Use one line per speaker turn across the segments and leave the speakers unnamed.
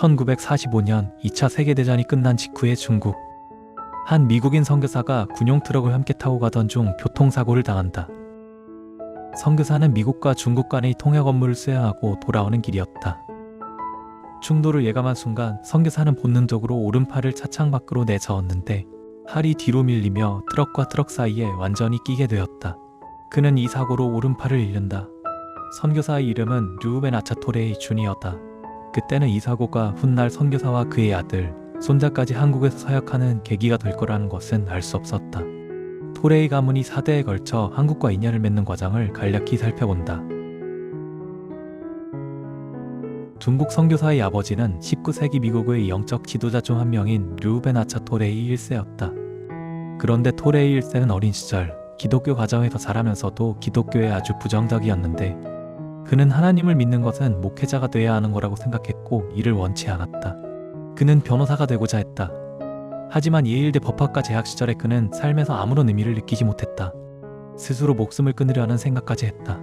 1945년 2차 세계대전이 끝난 직후의 중국. 한 미국인 선교사가 군용 트럭을 함께 타고 가던 중 교통사고를 당한다. 선교사는 미국과 중국 간의 통역 업무를 수행하고 돌아오는 길이었다. 충돌을 예감한 순간 선교사는 본능적으로 오른팔을 차창 밖으로 내저었는데 팔이 뒤로 밀리며 트럭과 트럭 사이에 완전히 끼게 되었다. 그는 이 사고로 오른팔을 잃는다. 선교사의 이름은 르우벤 아차토레이 준이었다. 그때는 이 사고가 훗날 선교사와 그의 아들, 손자까지 한국에서 사역하는 계기가 될 거라는 것은 알 수 없었다. 토레이 가문이 4대에 걸쳐 한국과 인연을 맺는 과정을 간략히 살펴본다. 중국 선교사의 아버지는 19세기 미국의 영적 지도자 중 한 명인 아차 토레이 1세였다. 그런데 토레이 1세는 어린 시절 기독교 가정에서 자라면서도 기독교에 아주 부정적이었는데 그는 하나님을 믿는 것은 목회자가 돼야 하는 거라고 생각했고 이를 원치 않았다. 그는 변호사가 되고자 했다. 하지만 예일대 법학과 재학 시절에 그는 삶에서 아무런 의미를 느끼지 못했다. 스스로 목숨을 끊으려는 생각까지 했다.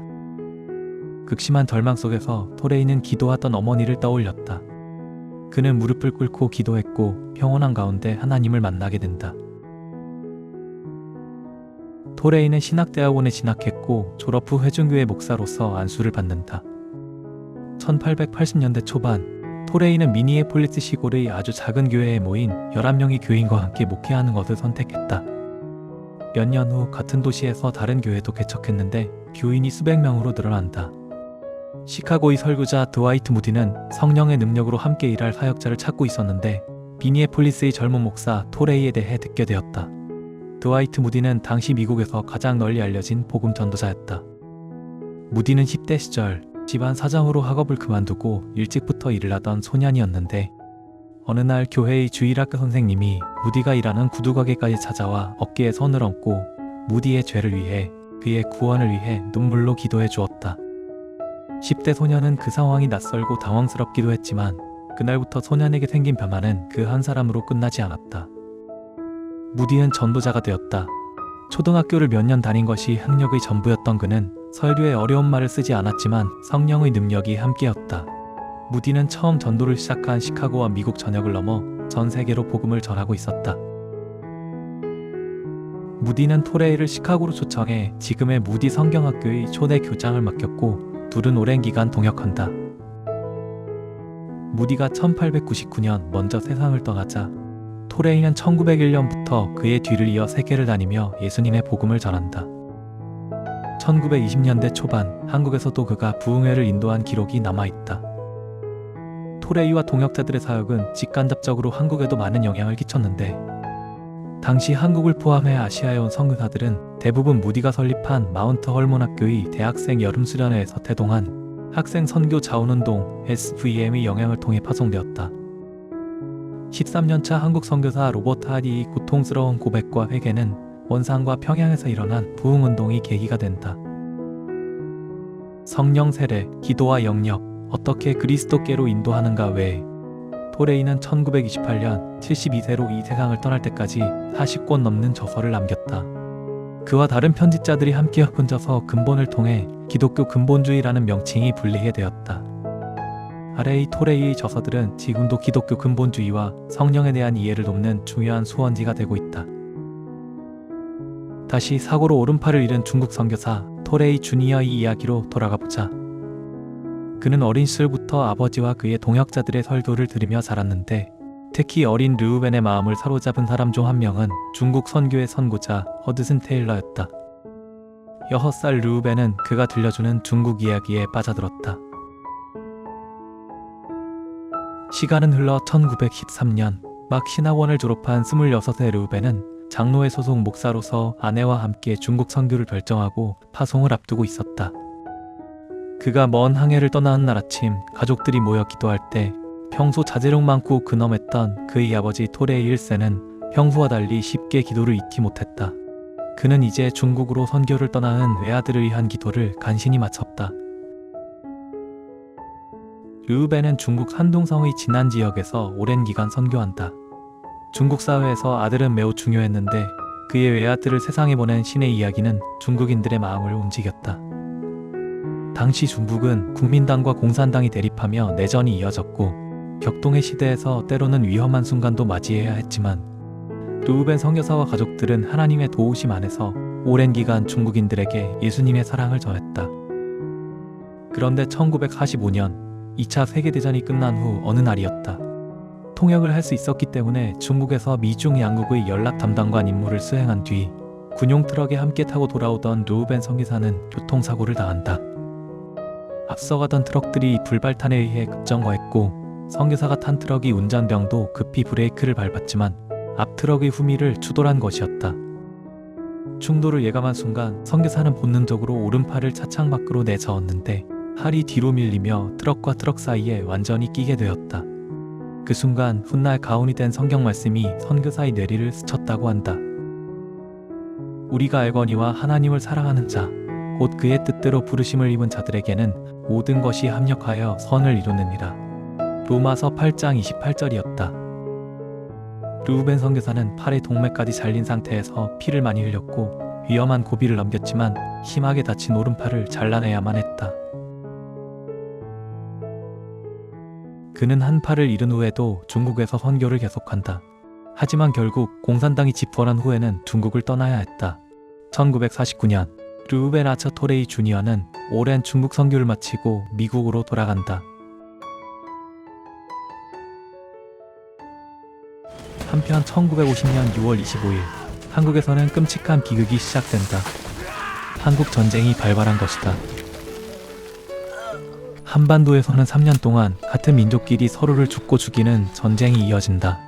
극심한 절망 속에서 토레이는 기도하던 어머니를 떠올렸다. 그는 무릎을 꿇고 기도했고 평온한 가운데 하나님을 만나게 된다. 토레이는 신학대학원에 진학했고 졸업 후 회중교회 목사로서 안수를 받는다. 1880년대 초반 토레이는 미니애폴리스 시골의 아주 작은 교회에 모인 11명의 교인과 함께 목회하는 것을 선택했다. 몇 년 후 같은 도시에서 다른 교회도 개척했는데 교인이 수백 명으로 늘어난다. 시카고의 설교자 드와이트 무디는 성령의 능력으로 함께 일할 사역자를 찾고 있었는데 미니애폴리스의 젊은 목사 토레이에 대해 듣게 되었다. 드와이트 무디는 당시 미국에서 가장 널리 알려진 복음 전도자였다. 무디는 10대 시절 집안 사정으로 학업을 그만두고 일찍부터 일을 하던 소년이었는데 어느 날 교회의 주일학교 선생님이 무디가 일하는 구두가게까지 찾아와 어깨에 손을 얹고 무디의 죄를 위해 그의 구원을 위해 눈물로 기도해 주었다. 10대 소년은 그 상황이 낯설고 당황스럽기도 했지만 그날부터 소년에게 생긴 변화는 그 한 사람으로 끝나지 않았다. 무디는 전도자가 되었다. 초등학교를 몇 년 다닌 것이 학력의 전부였던 그는 설교에 어려운 말을 쓰지 않았지만 성령의 능력이 함께였다. 무디는 처음 전도를 시작한 시카고와 미국 전역을 넘어 전 세계로 복음을 전하고 있었다. 무디는 토레이를 시카고로 초청해 지금의 무디 성경학교의 초대 교장을 맡겼고 둘은 오랜 기간 동역한다. 무디가 1899년 먼저 세상을 떠나자 토레이는 1901년부터 그의 뒤를 이어 세계를 다니며 예수님의 복음을 전한다. 1920년대 초반 한국에서도 그가 부흥회를 인도한 기록이 남아있다. 토레이와 동역자들의 사역은 직간접적으로 한국에도 많은 영향을 끼쳤는데 당시 한국을 포함해 아시아에 온 선교사들은 대부분 무디가 설립한 마운트 헐몬 학교의 대학생 여름 수련회에서 태동한 학생 선교 자원운동 SVM의 영향을 통해 파송되었다. 13년차 한국 선교사 로버트 하디의 고통스러운 고백과 회개는 원산과 평양에서 일어난 부흥운동이 계기가 된다. 성령 세례, 기도와 영역, 어떻게 그리스도께로 인도하는가 외에 토레이는 1928년 72세로 이 세상을 떠날 때까지 40권 넘는 저서를 남겼다. 그와 다른 편집자들이 함께 흩어져서 근본을 통해 기독교 근본주의라는 명칭이 불리게 되었다. 아래의 토레이의 저서들은 지금도 기독교 근본주의와 성령에 대한 이해를 돕는 중요한 수원지가 되고 있다. 다시 사고로 오른팔을 잃은 중국 선교사 토레이 주니어의 이야기로 돌아가 보자. 그는 어린 시절부터 아버지와 그의 동역자들의 설교를 들으며 자랐는데 특히 어린 르우벤의 마음을 사로잡은 사람 중 한 명은 중국 선교의 선구자 허드슨 테일러였다. 6살 르우벤은 그가 들려주는 중국 이야기에 빠져들었다. 시간은 흘러 1913년 막 신학원을 졸업한 26세 르우벤은 장로회 소속 목사로서 아내와 함께 중국 선교를 결정하고 파송을 앞두고 있었다. 그가 먼 항해를 떠나는 날 아침 가족들이 모여 기도할 때 평소 자제력 많고 근엄했던 그의 아버지 토레이 1세는 평소와 달리 쉽게 기도를 잊지 못했다. 그는 이제 중국으로 선교를 떠나는 외아들을 위한 기도를 간신히 마쳤다. 르우벤은 중국 한동성의 진안 지역에서 오랜 기간 선교한다. 중국 사회에서 아들은 매우 중요했는데 그의 외아들을 세상에 보낸 신의 이야기는 중국인들의 마음을 움직였다. 당시 중국은 국민당과 공산당이 대립하며 내전이 이어졌고 격동의 시대에서 때로는 위험한 순간도 맞이해야 했지만 르우벤 선교사와 가족들은 하나님의 도우심 안에서 오랜 기간 중국인들에게 예수님의 사랑을 전했다. 그런데 1945년 2차 세계대전이 끝난 후 어느 날이었다. 통역을 할 수 있었기 때문에 중국에서 미중 양국의 연락 담당관 임무를 수행한 뒤 군용 트럭에 함께 타고 돌아오던 르우벤 선교사는 교통사고를 당한다. 앞서가던 트럭들이 불발탄에 의해 급정거했고 선교사가 탄 트럭이 운전병도 급히 브레이크를 밟았지만 앞 트럭의 후미를 추돌한 것이었다. 충돌을 예감한 순간 선교사는 본능적으로 오른팔을 차창 밖으로 내저었는데 팔이 뒤로 밀리며 트럭과 트럭 사이에 완전히 끼게 되었다. 그 순간 훗날 가온이 된 성경 말씀이 선교사의 뇌리를 스쳤다고 한다. 우리가 알거니와 하나님을 사랑하는 자, 곧 그의 뜻대로 부르심을 입은 자들에게는 모든 것이 합력하여 선을 이루느니라. 로마서 8장 28절이었다. 르우벤 선교사는 팔의 동맥까지 잘린 상태에서 피를 많이 흘렸고 위험한 고비를 넘겼지만 심하게 다친 오른팔을 잘라내야만 했다. 그는 한 팔을 잃은 후에도 중국에서 선교를 계속한다. 하지만 결국 공산당이 집권한 후에는 중국을 떠나야 했다. 1949년 르우벤 아처 토레이 주니어는 오랜 중국 선교를 마치고 미국으로 돌아간다. 한편 1950년 6월 25일 한국에서는 끔찍한 비극이 시작된다. 한국 전쟁이 발발한 것이다. 한반도에서는 3년 동안 같은 민족끼리 서로를 죽고 죽이는 전쟁이 이어진다.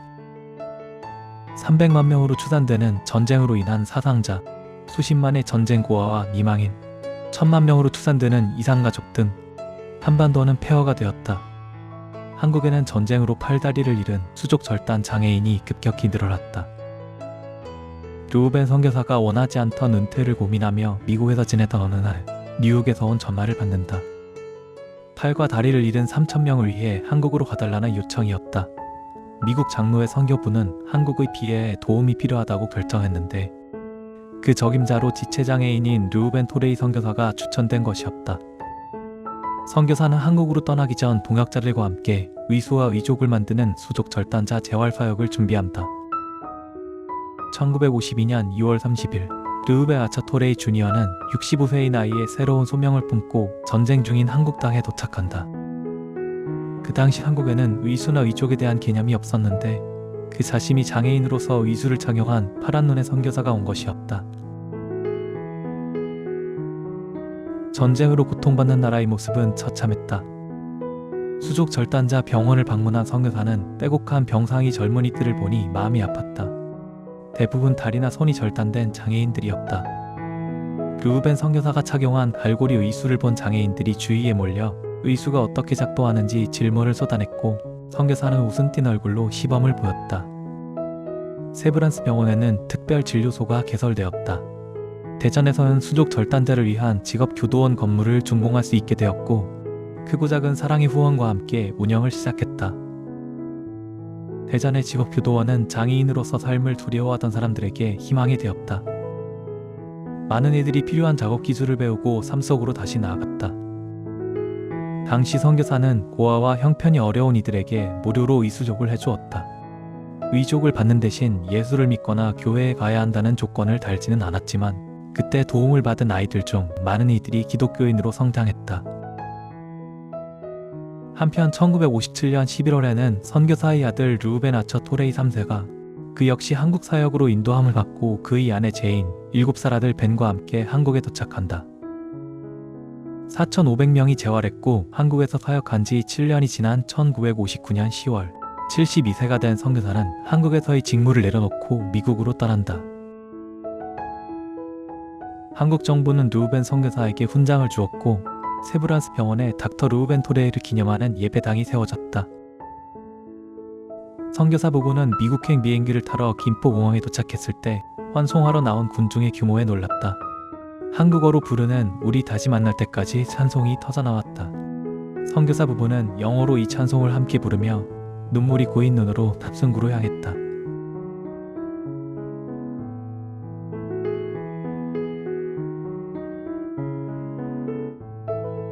300만 명으로 추산되는 전쟁으로 인한 사상자, 수십만의 전쟁 고아와 미망인, 천만 명으로 추산되는 이상가족 등 한반도는 폐허가 되었다. 한국에는 전쟁으로 팔다리를 잃은 수족 절단 장애인이 급격히 늘어났다. 르우벤 선교사가 원하지 않던 은퇴를 고민하며 미국에서 지내던 어느 날 뉴욕에서 온 전화를 받는다. 팔과 다리를 잃은 3천 명을 위해 한국으로 가달라는 요청이었다. 미국 장로의 선교부는 한국의 비애에 도움이 필요하다고 결정했는데 그 적임자로 지체장애인인 르우벤 토레이 선교사가 추천된 것이었다. 선교사는 한국으로 떠나기 전 동역자들과 함께 의수와 의족을 만드는 수족 절단자 재활 사역을 준비한다. 1952년 2월 30일 르우베 아차 토레이 주니어는 65세의 나이에 새로운 소명을 품고 전쟁 중인 한국 땅에 도착한다. 그 당시 한국에는 의수나 의족에 대한 개념이 없었는데 그 자신이 장애인으로서 의수를 착용한 파란 눈의 선교사가 온 것이었다. 전쟁으로 고통받는 나라의 모습은 처참했다. 수족 절단자 병원을 방문한 선교사는 빼곡한 병상이 젊은이들을 보니 마음이 아팠다. 대부분 다리나 손이 절단된 장애인들이었다. 르우벤 선교사가 착용한 갈고리 의수를 본 장애인들이 주위에 몰려 의수가 어떻게 작동하는지 질문을 쏟아냈고 선교사는 웃음 띤 얼굴로 시범을 보였다. 세브란스 병원에는 특별 진료소가 개설되었다. 대전에서는 수족 절단자를 위한 직업 교도원 건물을 준공할 수 있게 되었고 크고 작은 사랑의 후원과 함께 운영을 시작했다. 대전의 직업 교도원은 장애인으로서 삶을 두려워하던 사람들에게 희망이 되었다. 많은 이들이 필요한 작업 기술을 배우고 삶 속으로 다시 나아갔다. 당시 선교사는 고아와 형편이 어려운 이들에게 무료로 의수족을 해주었다. 의족을 받는 대신 예수를 믿거나 교회에 가야 한다는 조건을 달지는 않았지만 그때 도움을 받은 아이들 중 많은 이들이 기독교인으로 성장했다. 한편 1957년 11월에는 선교사의 아들 루벤 아처 토레이 3세가 그 역시 한국 사역으로 인도함을 받고 그의 아내 제인 7살 아들 벤과 함께 한국에 도착한다. 4,500명이 재활했고 한국에서 사역한 지 7년이 지난 1959년 10월 72세가 된 선교사는 한국에서의 직무를 내려놓고 미국으로 떠난다. 한국 정부는 루벤 선교사에게 훈장을 주었고 세브란스 병원에 닥터 루벤 토레이를 기념하는 예배당이 세워졌다. 선교사 부부는 미국행 비행기를 타러 김포공항에 도착했을 때 환송하러 나온 군중의 규모에 놀랐다. 한국어로 부르는 우리 다시 만날 때까지 찬송이 터져나왔다. 선교사 부부는 영어로 이 찬송을 함께 부르며 눈물이 고인 눈으로 탑승구로 향했다.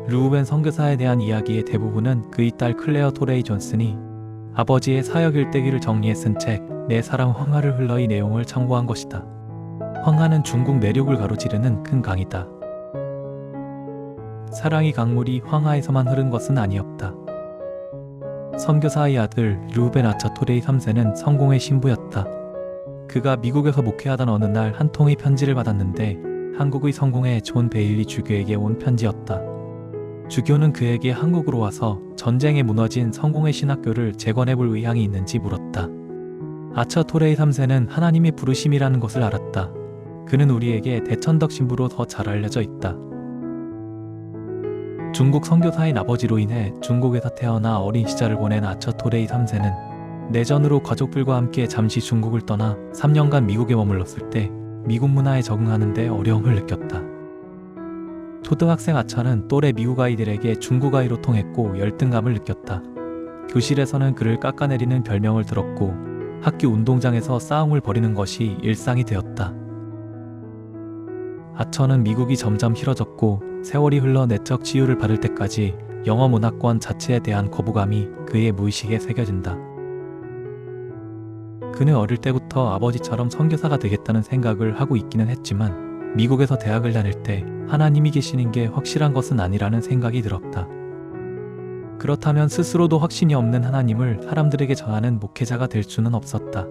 루벤 선교사에 대한 이야기의 대부분은 그의 딸 클레어 토레이 존슨이 아버지의 사역 일대기를 정리해 쓴 책 내 사랑 황하를 흘러 이 내용을 참고한 것이다. 황하는 중국 내륙을 가로지르는 큰 강이다. 사랑의 강물이 황하에서만 흐른 것은 아니었다. 선교사의 아들 루벤 아차 토레이 3세는 성공의 신부였다. 그가 미국에서 목회하던 어느 날 한 통의 편지를 받았는데 한국의 성공에 존 베일리 주교에게 온 편지였다. 주교는 그에게 한국으로 와서 전쟁에 무너진 성공의 신학교를 재건해 볼 의향이 있는지 물었다. 아차토레이 3세는 하나님의 부르심이라는 것을 알았다. 그는 우리에게 대천덕 신부로 더 잘 알려져 있다. 중국 선교사인 아버지로 인해 중국에서 태어나 어린 시절을 보낸 아처 토레이 3세는 내전으로 가족들과 함께 잠시 중국을 떠나 3년간 미국에 머물렀을 때 미국 문화에 적응하는 데 어려움을 느꼈다. 초등학생 아차는 또래 미국 아이들에게 중국 아이로 통했고 열등감을 느꼈다. 교실에서는 그를 깎아내리는 별명을 들었고 학교 운동장에서 싸움을 벌이는 것이 일상이 되었다. 아처는 미국이 점점 싫어졌고 세월이 흘러 내적 치유를 받을 때까지 영어 문화권 자체에 대한 거부감이 그의 무의식에 새겨진다. 그는 어릴 때부터 아버지처럼 선교사가 되겠다는 생각을 하고 있기는 했지만 미국에서 대학을 다닐 때 하나님이 계시는 게 확실한 것은 아니라는 생각이 들었다. 그렇다면 스스로도 확신이 없는 하나님을 사람들에게 전하는 목회자가 될 수는 없었다.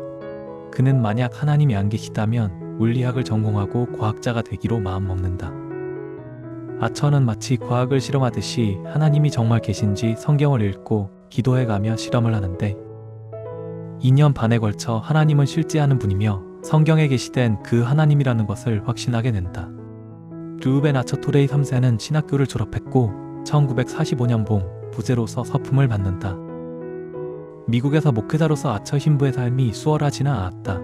그는 만약 하나님이 안 계시다면 물리학을 전공하고 과학자가 되기로 마음먹는다. 아처는 마치 과학을 실험하듯이 하나님이 정말 계신지 성경을 읽고 기도해가며 실험을 하는데 2년 반에 걸쳐 하나님은 실제하는 분이며 성경에 계시된 그 하나님이라는 것을 확신하게 된다. 르우벤 아처토레이 3세는 신학교를 졸업했고 1945년 봄 부제로서 서품을 받는다. 미국에서 목회자로서 아처 신부의 삶이 수월하지는 않았다.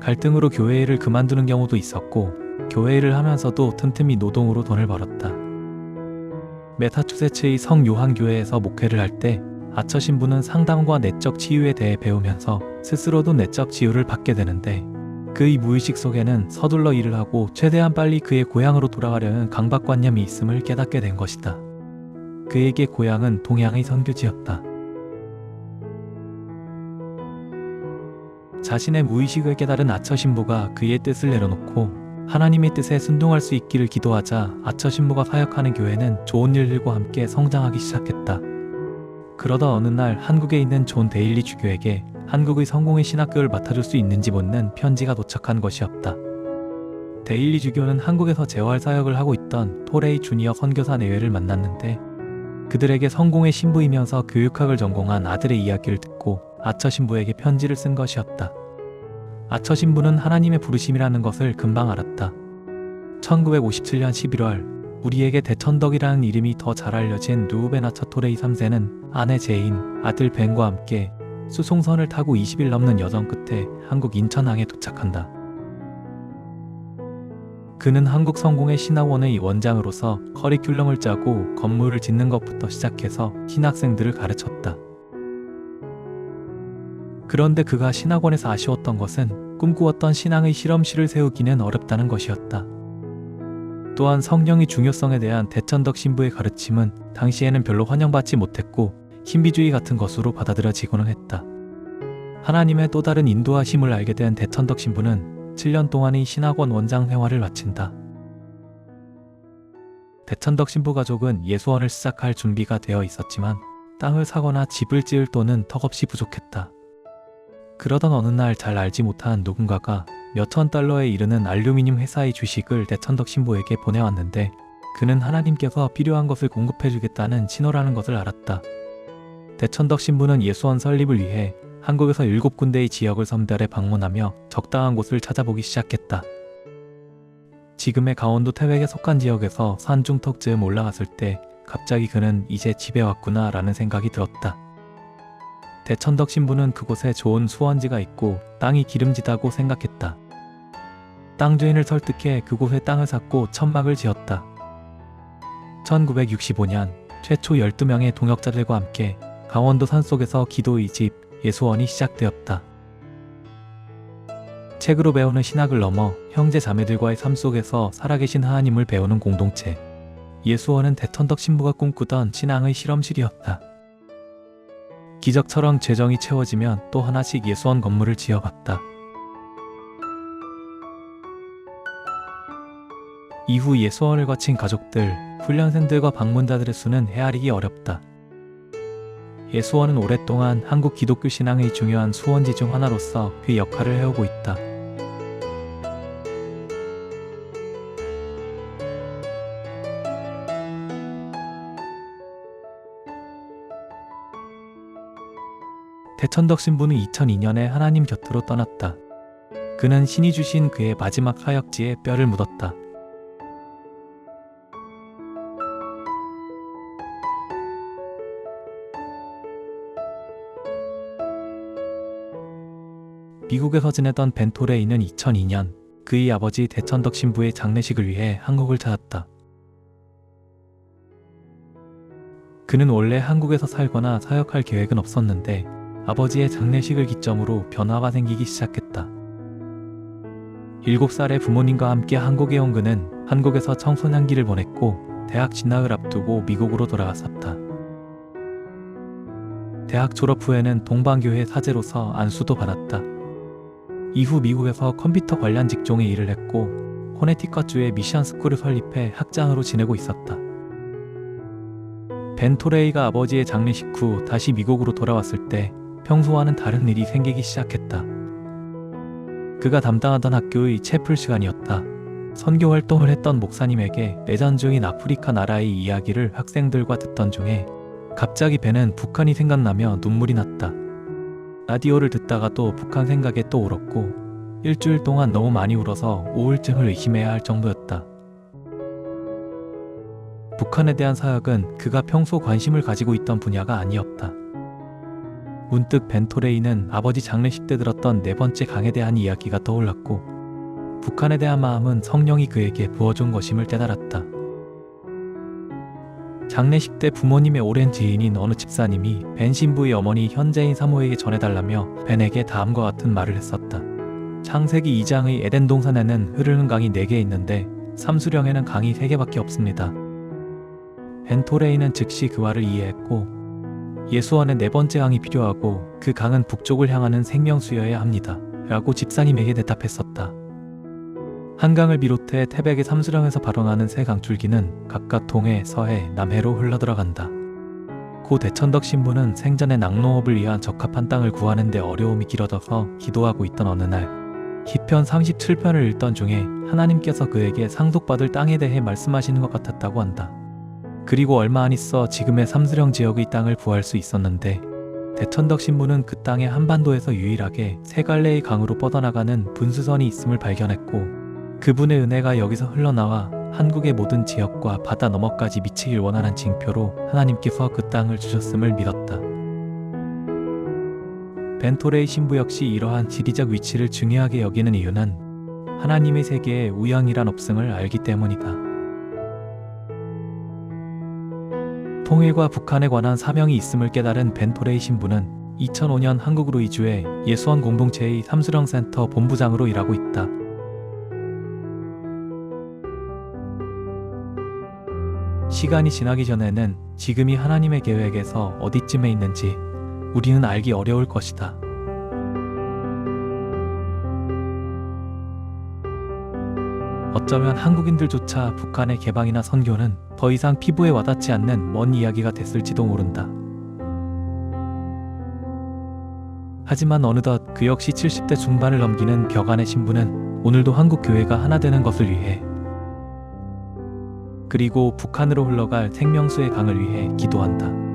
갈등으로 교회 일을 그만두는 경우도 있었고 교회 일을 하면서도 틈틈이 노동으로 돈을 벌었다. 메타추세츠의 성 요한 교회에서 목회를 할 때 아처 신부는 상담과 내적 치유에 대해 배우면서 스스로도 내적 치유를 받게 되는데 그의 무의식 속에는 서둘러 일을 하고 최대한 빨리 그의 고향으로 돌아가려는 강박관념이 있음을 깨닫게 된 것이다. 그에게 고향은 동양의 선교지였다. 자신의 무의식을 깨달은 아처 신부가 그의 뜻을 내려놓고 하나님의 뜻에 순종할 수 있기를 기도하자 아처 신부가 사역하는 교회는 좋은 일들과 함께 성장하기 시작했다. 그러다 어느 날 한국에 있는 존 데일리 주교에게 한국의 성공의 신학교를 맡아줄 수 있는지 묻는 편지가 도착한 것이었다. 데일리 주교는 한국에서 재활 사역을 하고 있던 토레이 주니어 선교사 내외를 만났는데 그들에게 성공의 신부이면서 교육학을 전공한 아들의 이야기를 듣고 아처 신부에게 편지를 쓴 것이었다. 아처 신부는 하나님의 부르심이라는 것을 금방 알았다. 1957년 11월 우리에게 대천덕이라는 이름이 더 잘 알려진 누우벤 아처 토레이 3세는 아내 제인, 아들 벤과 함께 수송선을 타고 20일 넘는 여정 끝에 한국 인천항에 도착한다. 그는 한국 성공의 신학원의 원장으로서 커리큘럼을 짜고 건물을 짓는 것부터 시작해서 신학생들을 가르쳤다. 그런데 그가 신학원에서 아쉬웠던 것은 꿈꾸었던 신앙의 실험실을 세우기는 어렵다는 것이었다. 또한 성령의 중요성에 대한 대천덕 신부의 가르침은 당시에는 별로 환영받지 못했고 신비주의 같은 것으로 받아들여지고는 했다. 하나님의 또 다른 인도하심을 알게 된 대천덕 신부는 7년 동안의 신학원 원장 생활을 마친다. 대천덕 신부 가족은 예수원을 시작할 준비가 되어 있었지만 땅을 사거나 집을 지을 돈은 턱없이 부족했다. 그러던 어느 날 잘 알지 못한 누군가가 몇천 달러에 이르는 알루미늄 회사의 주식을 대천덕 신부에게 보내왔는데 그는 하나님께서 필요한 것을 공급해주겠다는 신호라는 것을 알았다. 대천덕 신부는 예수원 설립을 위해 한국에서 일곱 군데의 지역을 선별해 방문하며 적당한 곳을 찾아보기 시작했다. 지금의 강원도 태백에 속한 지역에서 산중턱 즈음 올라갔을 때 갑자기 그는 이제 집에 왔구나 라는 생각이 들었다. 대천덕 신부는 그곳에 좋은 수원지가 있고 땅이 기름지다고 생각했다. 땅 주인을 설득해 그곳에 땅을 샀고 천막을 지었다. 1965년 최초 12명의 동역자들과 함께 강원도 산속에서 기도의 집 예수원이 시작되었다. 책으로 배우는 신학을 넘어 형제 자매들과의 삶 속에서 살아계신 하나님을 배우는 공동체. 예수원은 대천덕 신부가 꿈꾸던 신앙의 실험실이었다. 기적처럼 재정이 채워지면 또 하나씩 예수원 건물을 지어갔다. 이후 예수원을 거친 가족들, 훈련생들과 방문자들의 수는 헤아리기 어렵다. 예수원은 오랫동안 한국 기독교 신앙의 중요한 수원지 중 하나로서 그 역할을 해오고 있다. 대천덕 신부는 2002년에 하나님 곁으로 떠났다. 그는 신이 주신 그의 마지막 사역지에 뼈를 묻었다. 미국에서 지내던 벤토레이는 2002년 그의 아버지 대천덕 신부의 장례식을 위해 한국을 찾았다. 그는 원래 한국에서 살거나 사역할 계획은 없었는데 아버지의 장례식을 기점으로 변화가 생기기 시작했다. 7살의 부모님과 함께 한국에 온 그는 한국에서 청소년기를 보냈고 대학 진학을 앞두고 미국으로 돌아갔었다. 대학 졸업 후에는 동방교회 사제로서 안수도 받았다. 이후 미국에서 컴퓨터 관련 직종의 일을 했고 코네티컷주의 미션 스쿨을 설립해 학장으로 지내고 있었다. 벤토레이가 아버지의 장례식 후 다시 미국으로 돌아왔을 때 평소와는 다른 일이 생기기 시작했다. 그가 담당하던 학교의 채플 시간이었다. 선교 활동을 했던 목사님에게 내전 중인 아프리카 나라의 이야기를 학생들과 듣던 중에 갑자기 배는 북한이 생각나며 눈물이 났다. 라디오를 듣다가도 북한 생각에 또 울었고 일주일 동안 너무 많이 울어서 우울증을 의심해야 할 정도였다. 북한에 대한 사역은 그가 평소 관심을 가지고 있던 분야가 아니었다. 문득 벤토레이는 아버지 장례식 때 들었던 네 번째 강에 대한 이야기가 떠올랐고 북한에 대한 마음은 성령이 그에게 부어준 것임을 깨달았다. 장례식 때 부모님의 오랜 지인인 어느 집사님이 벤 신부의 어머니 현재인 사모에게 전해달라며 벤에게 다음과 같은 말을 했었다. 창세기 2장의 에덴 동산에는 흐르는 강이 4개 있는데 삼수령에는 강이 3개밖에 없습니다. 벤토레이는 즉시 그 말을 이해했고 예수원에 네 번째 강이 필요하고 그 강은 북쪽을 향하는 생명수여야 합니다. 라고 집사님에게 대답했었다. 한강을 비롯해 태백의 삼수령에서 발원하는 세 강줄기는 각각 동해, 서해, 남해로 흘러들어간다. 고 대천덕 신부는 생전에 낙농업을 위한 적합한 땅을 구하는 데 어려움이 길어져서 기도하고 있던 어느 날 기편 37편을 읽던 중에 하나님께서 그에게 상속받을 땅에 대해 말씀하시는 것 같았다고 한다. 그리고 얼마 안 있어 지금의 삼수령 지역의 땅을 구할 수 있었는데 대천덕 신부는 그 땅의 한반도에서 유일하게 세 갈래의 강으로 뻗어나가는 분수선이 있음을 발견했고 그분의 은혜가 여기서 흘러나와 한국의 모든 지역과 바다 너머까지 미치길 원하는 징표로 하나님께서 그 땅을 주셨음을 믿었다. 벤토레이 신부 역시 이러한 지리적 위치를 중요하게 여기는 이유는 하나님의 세계에 우양이란 없음을 알기 때문이다. 통일과 북한에 관한 사명이 있음을 깨달은 벤토레이 신부는 2005년 한국으로 이주해 예수원 공동체의 삼수령 센터 본부장으로 일하고 있다. 시간이 지나기 전에는 지금이 하나님의 계획에서 어디쯤에 있는지 우리는 알기 어려울 것이다. 어쩌면 한국인들조차 북한의 개방이나 선교는 더 이상 피부에 와닿지 않는 먼 이야기가 됐을지도 모른다. 하지만 어느덧 그 역시 70대 중반을 넘기는 벽안의 신부는 오늘도 한국 교회가 하나 되는 것을 위해 그리고 북한으로 흘러갈 생명수의 강을 위해 기도한다.